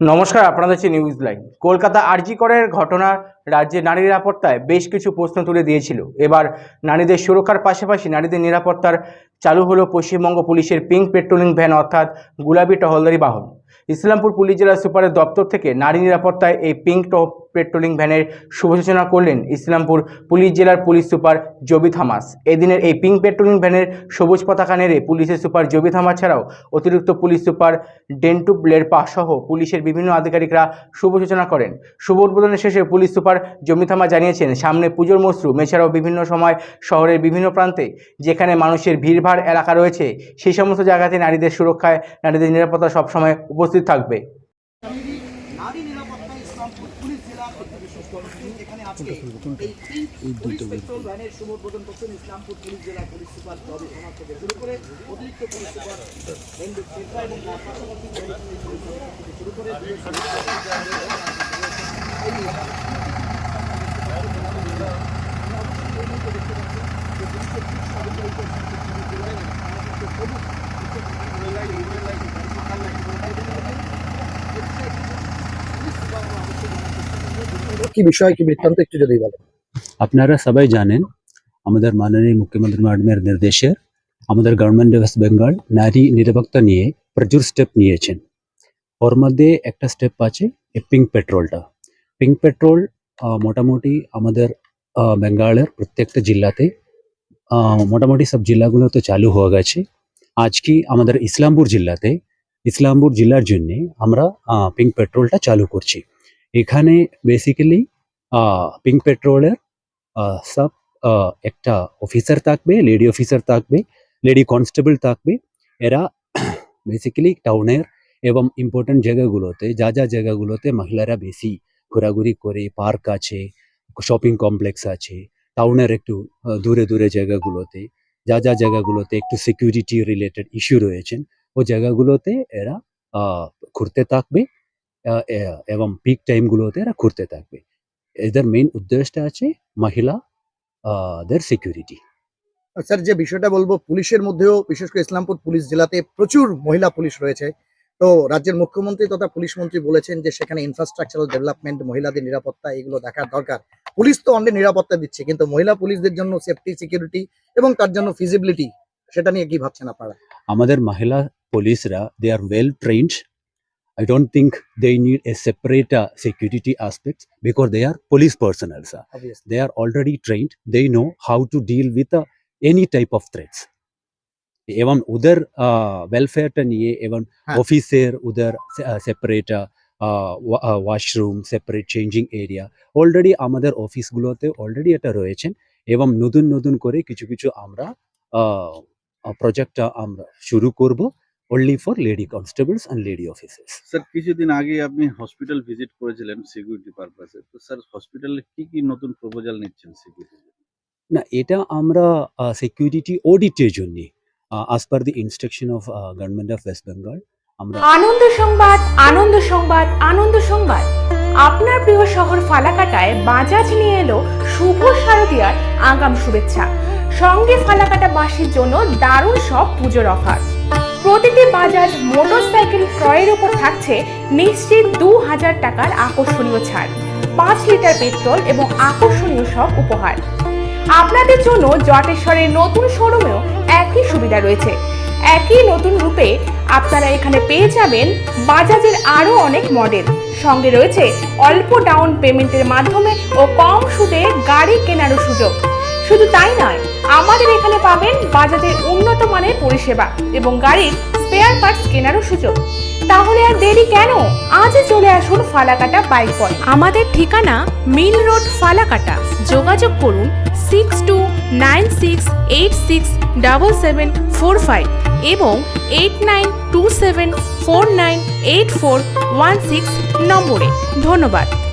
নমস্কার আপনাদের হচ্ছে নিউজ লাইন কলকাতা আরজি করের ঘটনা রাজ্যে নারী নিরাপত্তায় বেশ কিছু প্রশ্ন তুলে দিয়েছিল। এবার নারীদের সুরক্ষার পাশাপাশি নারীদের নিরাপত্তার চালু হলো পশ্চিমবঙ্গ পুলিশের পিঙ্ক পেট্রোলিং ভ্যান অর্থাৎ গুলাবি টহলদারি বাহন। ইসলামপুর পুলিশ জেলা সুপারের দপ্তর থেকে নারী নিরাপত্তায় এই পিঙ্ক পেট্রোলিং ভ্যানের শুভ সূচনা করলেন ইসলামপুর পুলিশ জেলার পুলিশ সুপার জবি থামাস এদিনের এই পিঙ্ক পেট্রোলিং ভ্যানের সবুজ পতাকা নেড়ে পুলিশের সুপার জবি থামাস ছাড়াও অতিরিক্ত পুলিশ সুপার ডেন্টু লেরপা সহ পুলিশের বিভিন্ন আধিকারিকরা শুভ সূচনা করেন। শুভ উদ্বোধনের শেষে পুলিশ সুপার জমি থামা জানিয়েছেন, সামনে পুজোর মরশুম এছাড়াও বিভিন্ন সময় শহরের বিভিন্ন প্রান্তে যেখানে মানুষের ভিড়ভাড় এলাকা রয়েছে, সেই সমস্ত জায়গাতে নারীদের সুরক্ষায়, নারীদের নিরাপত্তা সবসময় উপস্থিত থাকবে নারী নিরাপত্তা ইসলামপুর পুলিশ জেলার একটি বিশেষ কর্মসূচি এখানে আজকে এই পুলিশ পেট্রোল ভ্যানের শুভ উদ্বোধন করছেন ইসলামপুর পুলিশ জেলা পুলিশ সুপার রবি কুমার থেকে শুরু করে অতিরিক্ত পুলিশ সুপার হেন্দু শেখা এবং পাশাপাশি শুরু করে কি বিষয়, কি বৃত্তান্ত একটু যদি বলেন। আপনারা সবাই জানেন, আমাদের মাননীয় মুখ্যমন্ত্রী ম্যাডামের নির্দেশে আমাদের গভর্নমেন্ট ওয়েস্ট বেঙ্গল নারী নিরাপত্তা নিয়ে প্রচুর স্টেপ নিয়েছেন। ওর মধ্যে একটা স্টেপ আছে, এই পিঙ্ক পেট্রোলটা পিঙ্ক পেট্রোল মোটামুটি আমাদের বেঙ্গলের প্রত্যেকটা জেলাতে মোটামুটি সব জেলাগুলোতে চালু হয়ে গেছে। আজকে আমাদের ইসলামপুর জেলাতে ইসলামপুর জেলার জন্য আমরা পিঙ্ক পেট্রোলটা চালু করছি। এখানে বেসিক্যালি পিঙ্ক পেট্রোলের সব একটা অফিসার থাকবে লেডি অফিসার থাকবে লেডি কনস্টেবল থাকবে। এরা বেসিক্যালি টাউনের এবং ইম্পর্টেন্ট জায়গাগুলোতে, যা যা জায়গাগুলোতে মহিলারা বেশি ঘোরাঘুরি করে পার্ক আছে শপিং কমপ্লেক্স আছে টাউনের একটু দূরে দূরে জায়গাগুলোতে, যা যা জায়গাগুলোতে একটু সিকিউরিটি রিলেটেড ইস্যু রয়েছেন ও জায়গাগুলোতে এরা ঘুরতে থাকবে। এবং পিক টাইমগুলোতে এরা ঘুরতে থাকবে। এদের মেইন উদ্দেশ্যটা আছে মহিলা দের সিকিউরিটি স্যার যে বিষয়টা বলব পুলিশের মধ্যেও বিশেষ করে ইসলামপুর পুলিশ জেলাতে প্রচুর মহিলা পুলিশ রয়েছে। তো রাজ্যের মুখ্যমন্ত্রী তথা পুলিশ মন্ত্রী বলেছেন যে সেখানে ইনফ্রাস্ট্রাকচারাল ডেভেলপমেন্ট মহিলাদের নিরাপত্তা এগুলো দেখার দরকার। পুলিশ তো অনেক নিরাপত্তা দিচ্ছে কিন্তু মহিলা পুলিশদের জন্য সেফটি সিকিউরিটি এবং তার জন্য ফিজিবিলিটি সেটা নিয়ে কি ভাবছেন আপনারা? আমাদের মহিলা পুলিশরা they are well trained I don't think they need a separate security aspects because they are police personnels Obviously. they are already trained. They know how to deal with uh, any type of threats. এবং ওদের ওয়েলফেয়ারটা নিয়ে এবং হ্যাঁ। অফিসের ওদের washroom separate changing area already আমাদের অফিসগুলোতে already এটা রয়েছেন এবং নতুন নতুন করে কিছু কিছু আমরা প্রজেক্টটা আমরা শুরু করব। Only for lady constables and lady officers sir কিছুদিন আগে আপনি হসপিটাল ভিজিট করেছিলেন সিকিউরিটি পারপাসে তো স্যার হসপিটালে কি কি নতুন প্রপোজাল নিচ্ছেন সিকিউরিটি না এটা আমরা সিকিউরিটি অডিটের জন্য আজ per the instruction of government of West Bengal আমরা আনন্দ সংবাদ আনন্দ সংবাদ আনন্দ সংবাদ। আপনার প্রিয় শহর ফালাকাটায় বাজাজ নিয়ে এলো শুভ শারদীয়ার আগাম শুভেচ্ছা। সঙ্গে ফালাকাটা বাসীর জন্য দারুণ সব পুজোর অফার বাজাজ মোটরসাইকেল ক্রয়ের উপর থাকছে নিশ্চিত দু হাজার টাকার আকর্ষণীয় ছাড়। পাঁচ লিটার পেট্রোল এবং আকর্ষণীয় সব উপহার। আপনাদের জন্য জটেশ্বরের নতুন শোরুমেও একই সুবিধা রয়েছে। একই নতুন রূপে আপনারা এখানে পেয়ে যাবেন বাজাজের আরও অনেক মডেল। সঙ্গে রয়েছে অল্প ডাউন পেমেন্টের মাধ্যমে ও কম সুদে গাড়ি কেনারও সুযোগ। শুধু তাই নয় আমাদের এখানে পাবেন বাজাজের উন্নত মানের পরিষেবা এবং গাড়ির স্পেয়ার পার্টস কেনারও সুযোগ। তাহলে আর দেরি কেন? আজই চলে আসুন ফালাকাটা বাইক পয়েন্ট আমাদের ঠিকানা মিল রোড ফালাকাটা। যোগাযোগ করুন six two nine six eight six double seven four five এবং eight nine two seven four nine eight four one six নম্বরে। ধন্যবাদ।